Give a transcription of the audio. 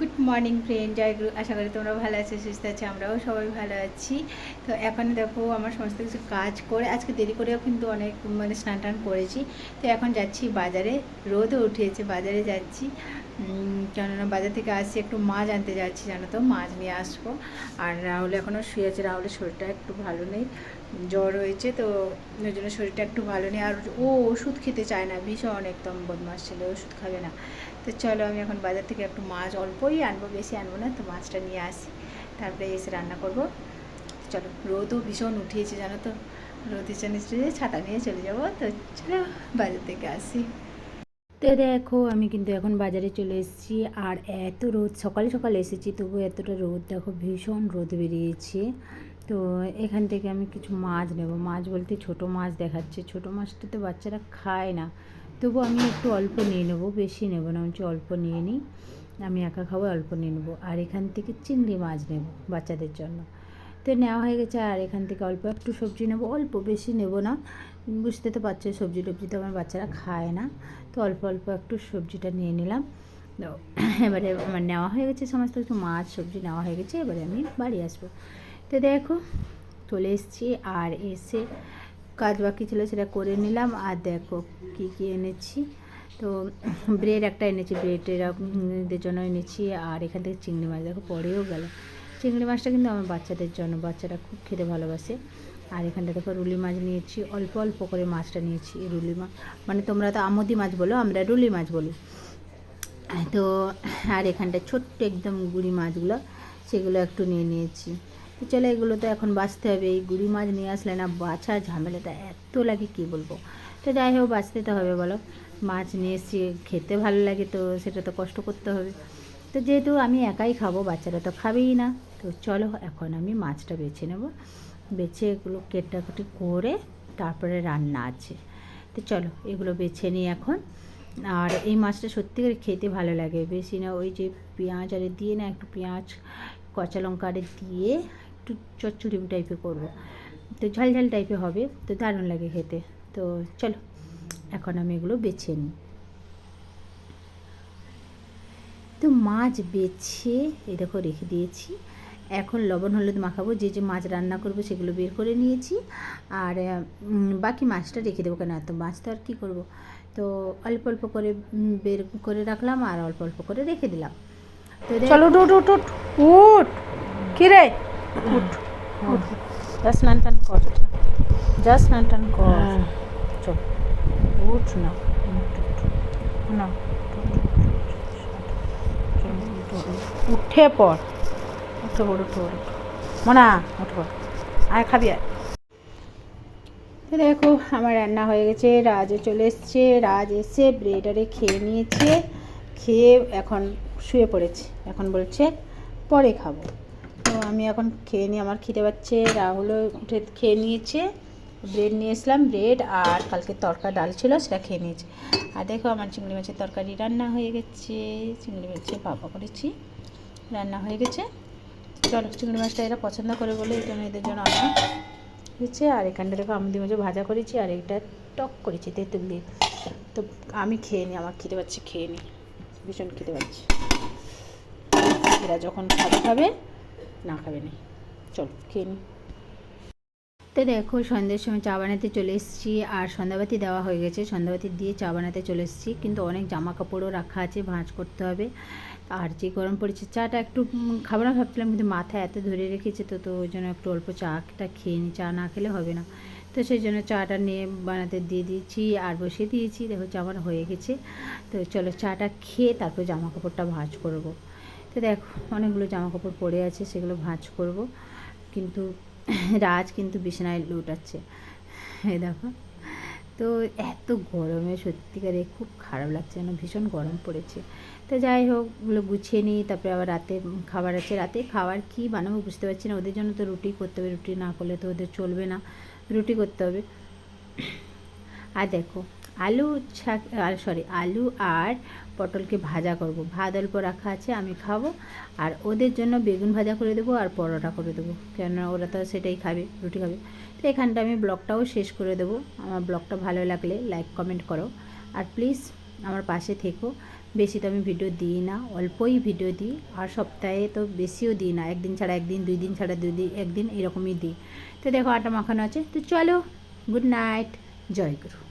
Good morning friend Joy আশা করি তোমরা ভালো আছো, সুস্থ আছো, আমরাও সবাই ভালো আছি। তো এখন দেখো, আমার সমস্ত কিছু কাজ করে, আজকে দেরি করেও কিন্তু অনেক মানে স্নান টান করেছি। তো এখন যাচ্ছি বাজারে। রোদও উঠেছে, বাজারে যাচ্ছি। কেননা বাজার থেকে আসছি, একটু মাছ আনতে যাচ্ছি, জানো তো, মাছ নিয়ে আসব। আর রাহুল এখনও শুয়ে আছে, রাহুলের শরীরটা একটু ভালো নেই, জ্বর হয়েছে, তো ওই জন্য শরীরটা একটু ভালো নেই। আর ও ওষুধ খেতে চায় না, ভীষণ একদম বদমাস ছেলে, ওষুধ খাবে না। তো চলো আমি এখন বাজার থেকে একটু মাছ অল্পই আনব, বেশি আনব না, তো মাছটা নিয়ে আসি। তারপরে এসে রান্না করব। চলো রোদও ভীষণ উঠিয়েছে, জানো তো? রোদ এসে নিশ্চয়ই ছাতা নিয়ে চলে যাব। তো চলো, বাজার থেকে আসি। তো দেখো, আমি কিন্তু এখন বাজারে চলে এসেছি, আর এত রোদ, সকালে সকালে এসেছি তবু এতটা রোদ, দেখো ভীষণ রোদ বেরিয়েছে। তো এখান থেকে আমি কিছু মাছ নেব। মাছ বলতে ছোট মাছ দেখাচ্ছে। ছোট মাছটা তো বাচ্চারা খায় না। তবু আমি একটু অল্প নিয়ে নেব, বেশি নেব না হচ্ছে অল্প নিয়ে নিই। আমি একা খাব, অল্প নিয়ে নেব। আর এখান থেকে চিংড়ি মাছ নেব বাচ্চাদের জন্য। তো নেওয়া হয়ে গেছে, আর এখান থেকে অল্প একটু সবজি নেব, অল্প বেশি নেব না। বুঝতে তো পারছ, সবজি টবজি তো আমার বাচ্চারা খায় না। তো অল্প অল্প একটু সবজিটা নিয়ে নিলাম। তো এবারে আমার নেওয়া হয়ে গেছে সমস্ত কিছু, মাছ, সবজি নেওয়া হয়ে গেছে। এবারে আমি বাড়ি আসব। তো দেখো, চলে এসেছি আর এসে কাজ বাকি ছিল সেটা করে নিলাম। আর দেখো কী কী এনেছি? তো ব্রেড একটা এনেছি, ব্রেডের জন্য এনেছি। আর এখান থেকে চিংড়ি মাছ, দেখো পরেও গেল। চিংড়ি মাছটা কিন্তু আমার বাচ্চাদের জন্য, বাচ্চারা খুব খেতে ভালোবাসে। আর এখানটা দেখো রুলি মাছ নিয়েছি, অল্প অল্প করে মাছটা নিয়েছি রুলি মাছ মানে তোমরা তো আমদি মাছ বলো, আমরা রুলি মাছ বলি। তো আর এখানটা ছোট্ট একদম গুড়ি মাছগুলো, সেগুলো একটু নিয়ে নিয়েছি। তো চলো এগুলো তো এখন বাঁচতে হবে। এই গুড়ি মাছ নিয়ে আসলে না বাছা ঝামেলাটা এত লাগে, কি বলব? তো যাই হোক, বাঁচতে তো হবে বলো। মাছ নিয়ে এসেছি, খেতে ভালো লাগে তো, সেটা তো কষ্ট করতে হবে। তো যেহেতু আমি একাই খাব, বাচ্চারা তো খাবেই না। তো চলো এখন আমি মাছটা বেছে নেব। বেছে এগুলো কেটাকুটি করে তারপরে রান্না আছে। তো চলো এগুলো বেছে নিই এখন। আর এই মাছটা সত্যি করে খেতে ভালো লাগে। বেশি না ওই যে পেঁয়াজ আরে দিয়ে না একটু পেঁয়াজ, কচা লঙ্কা আরে দিয়ে একটু চচ্চড়ি টাইপের করব। তো ঝালঝাল ঝাল টাইপের হবে, তো দারুণ লাগে খেতে। তো চলো, এখন আমি এগুলো বেছে নিই। তো মাছ বেছে এই দেখো রেখে দিয়েছি। এখন লবণ, হলুদ মাখাবো, যে যে মাছ রান্না করব সেগুলো বের করে নিয়েছি। আর বাকি মাছটা রেখে দেবো কেন? এত মাছ তো আর কী করব? তো অল্প অল্প করে বের করে রাখলাম আর অল্প অল্প করে রেখে দিলাম। তো চলো, উঠ উঠ উঠ উঠ রে উঠ উঠ। যা স্নান টান কর যা স্নান টান কর। চল। উঠ না। উঠ। না। উঠ, উঠ, উঠ, পড় পড়। মনা পড়। আয় খাবি আয়। দেখো আমার রান্না হয়ে গেছে। রাজও চলে এসছে। রাজ এসে ব্রেড আরে খেয়ে নিয়েছে। খেয়ে এখন শুয়ে পড়েছে। এখন বলছে পরে খাব। আমি এখন খেয়ে নিই, আমার খিদে পাচ্ছে। রাহুলও উঠে খেয়ে নিয়েছে। ব্রেড নিয়ে এসলাম, ব্রেড আর কালকে তরকা ডাল ছিল, সেটা খেয়ে নিয়েছে। আর দেখো আমার চিংড়ি মাছের তরকারি রান্না হয়ে গেছে। চিংড়ি মাছের পাপা করেছি, রান্না হয়ে গেছে। চলো চিংড়ি মাছটা এরা পছন্দ করে বলে জন্য এদের জন্য আনা হয়েছে। আর এখানটা দেখো আমদি মাঝে ভাজা করেছি আর এটা টক করেছি তেঁতুল দিয়ে। তো আমি খেয়ে নিই, আমার খিদে পাচ্ছে, খেয়ে নিই। ভীষণ খিদে পাচ্ছি। এরা যখন খাবে খাবে। না খাবে না। চলো, খেয়ে নিই তো দেখো, সন্ধ্যের সময় চা বানাতে চলে এসেছি আর সন্ধ্যাবাতি দেওয়া হয়ে গেছে। সন্ধ্যাবাতি দিয়ে চা বানাতে চলে এসেছি, কিন্তু অনেক জামা কাপড়ও রাখা আছে, ভাঁজ করতে হবে। আর যে গরম পড়েছে, চাটা একটু খাব না ভাবছিলাম, কিন্তু মাথা এত ধরে রেখেছে তো তো ওই জন্য একটু অল্প চাটা খেয়ে নিই চা না খেলে হবে না। তো সেই জন্য চাটা নিয়ে বানাতে দিয়ে দিয়েছি আর বসিয়ে দিয়েছি। দেখো আমার হয়ে গেছে। তো চলো চাটা খেয়ে তারপর জামা কাপড়টা ভাঁজ করব। তো দেখো, অনেকগুলো জামা কাপড় পরে আছে, সেগুলো ভাঁজ করব। কিন্তু রাজ কিন্তু বিছানায় লুটাচ্ছে। এই দেখো, তো এত গরমে সত্যিকারে খুব খারাপ লাগছে যেন, ভীষণ গরম পড়েছে। তো যাই হোক, ওগুলো গুছিয়ে নিই, তারপরে আবার রাতে খাবার আছে। রাতে খাবার কি বানাবো বুঝতে পারছি না, ওদের জন্য তো রুটি করতে হবে, রুটি না করলে তো ওদের চলবে না। রুটি করতে হবে। আর দেখো আলু আর সরি আলু আর পটলকে ভাজা করব। ভাত অল্প রাখা আছে, আমি খাব। আর ওদের জন্য বেগুন ভাজা করে দেবো আর পরোটা করে দেবো। কেননা ওরা তো সেটাই খাবে, রুটি খাবে। তো এখানটা আমি ব্লগটাও শেষ করে দেবো। আমার ব্লগটা ভালো লাগলে লাইক, কমেন্ট করো। আর প্লিজ আমার পাশে থেকো। বেশি তো আমি ভিডিও দিই না, অল্পই ভিডিও দিই। আর সপ্তাহে তো বেশিও দিই না। একদিন ছাড়া একদিন, দুই দিন ছাড়া দুই দিন, একদিন এরকমই দিই। তো দেখো আটা মাখানো আছে। তো চলো গুড নাইট জয় গুরু।